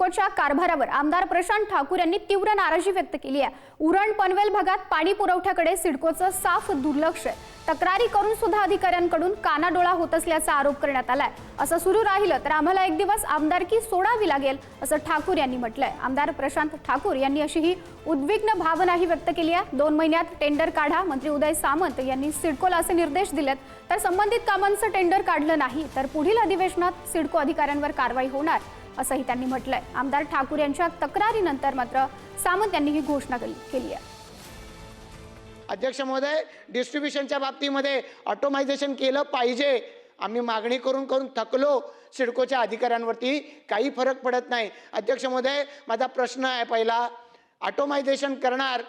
सिडकोच्या कारभारावर आमदार प्रशांत ठाकूर यांनी तीव्र नाराजी व्यक्त केली आहे. उरण पनवेल भागात पाणी पुरवठ्याकडे सिडकोचं साफ दुर्लक्ष आहे. तक्रारी करून सुद्धा अधिकाऱ्यांकडून कानाडोळा होत असल्याचा आरोप करण्यात आलाय. असं सुरू राहिलं तर आम्हाला एक दिवस आमदारकी सोडावी लागेल असं ठाकूर यांनी म्हटलंय. आमदार प्रशांत ठाकूर यांनी अशी ही उद्विग्न भावनाही व्यक्त केली आहे. दोन महिन्यात टेंडर काढा मंत्री उदय सामंत यांनी सिडकोला असे निर्देश दिलेत. तर संबंधित कामांचं टेंडर काढलं नाही तर पुढील अधिवेशनात सिडको अधिकाऱ्यांवर कारवाई होणार. असंही त्यांनी म्हटलंय. आमदार ठाकूर यांच्या तक्रारीनंतर मात्र सामंत यांनी ही घोषणा केली केली आहे. अध्यक्ष महोदय डिस्ट्रीब्युशनच्या बाबतीमध्ये ऑटोमायझेशन केलं पाहिजे. आम्ही मागणी करून करून थकलो. सिडकोच्या अधिकाऱ्यांवरती काही फरक पडत नाही. अध्यक्ष महोदय माझा प्रश्न आहे पहिला. ऑटोमायझेशन करणार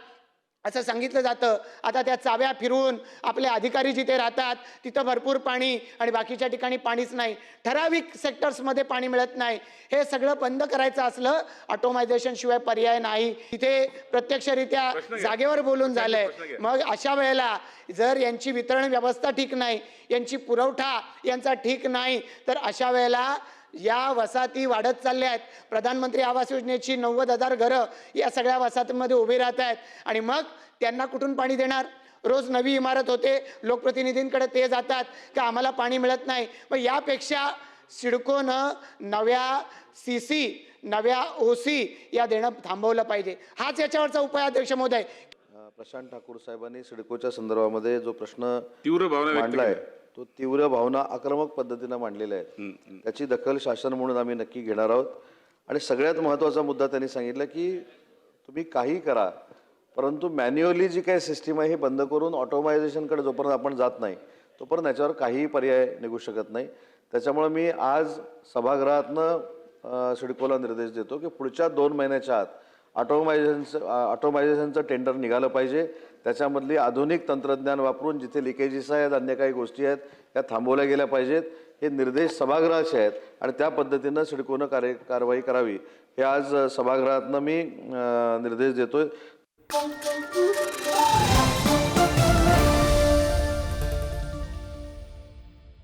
असं सांगितलं जातं. आता त्या चाव्या फिरवून आपले अधिकारी जिथे राहतात तिथं भरपूर पाणी आणि बाकीच्या ठिकाणी पाणीच नाही. ठराविक सेक्टर्समध्ये पाणी मिळत नाही. हे सगळं बंद करायचं असलं ऑटोमायझेशन शिवाय पर्याय नाही. तिथे प्रत्यक्षरित्या जागेवर बोलून झालंय. मग अशा वेळेला जर यांची वितरण व्यवस्था ठीक नाही यांची पुरवठा यांचा ठीक नाही तर अशा वेळेला या वसाहती वाढत चालल्या आहेत. प्रधानमंत्री आवास योजनेची नव्वद हजार घरं या सगळ्या वसाहतींमध्ये उभी राहत आहेत. आणि मग त्यांना कुठून पाणी देणार? रोज नवी इमारत होते. लोकप्रतिनिधींकडे ते जातात का आम्हाला पाणी मिळत नाही. मग यापेक्षा सिडकोनं नव्या सी सी नव्या ओ सी या देणं थांबवलं पाहिजे. हाच याच्यावरचा उपाय अध्यक्ष महोदय. अ, प्रशांत ठाकूर साहेबांनी सिडकोच्या संदर्भामध्ये जो प्रश्न तीव्र भावना व्यक्त मांडलाय तो तीव्र भावना आक्रमक पद्धतीनं मांडलेल्या आहेत. त्याची दखल शासन म्हणून आम्ही नक्की घेणार आहोत. आणि सगळ्यात महत्त्वाचा मुद्दा त्यांनी सांगितलं की तुम्ही काही करा परंतु मॅन्युअली जी काही सिस्टीम आहे ही बंद करून ऑटोमायझेशनकडे जोपर्यंत आपण जात नाही तोपर्यंत याच्यावर काहीही पर्याय निघू शकत नाही. त्याच्यामुळे मी आज सभागृहातनं सिडकोला निर्देश देतो की पुढच्या दोन महिन्याच्या आत ऑटोमायझेशनचं ऑटोमायझेशनचं टेंडर निघालं पाहिजे. त्याच्यामधली आधुनिक तंत्रज्ञान वापरून जिथे लिकेजेस आहेत अन्य काही गोष्टी आहेत त्या थांबवल्या गेल्या पाहिजेत. हे निर्देश सभागृहाचे आहेत आणि त्या पद्धतीनं सिडकोनं कार्य कारवाई करावी. हे आज सभागृहातनं मी निर्देश देतोय.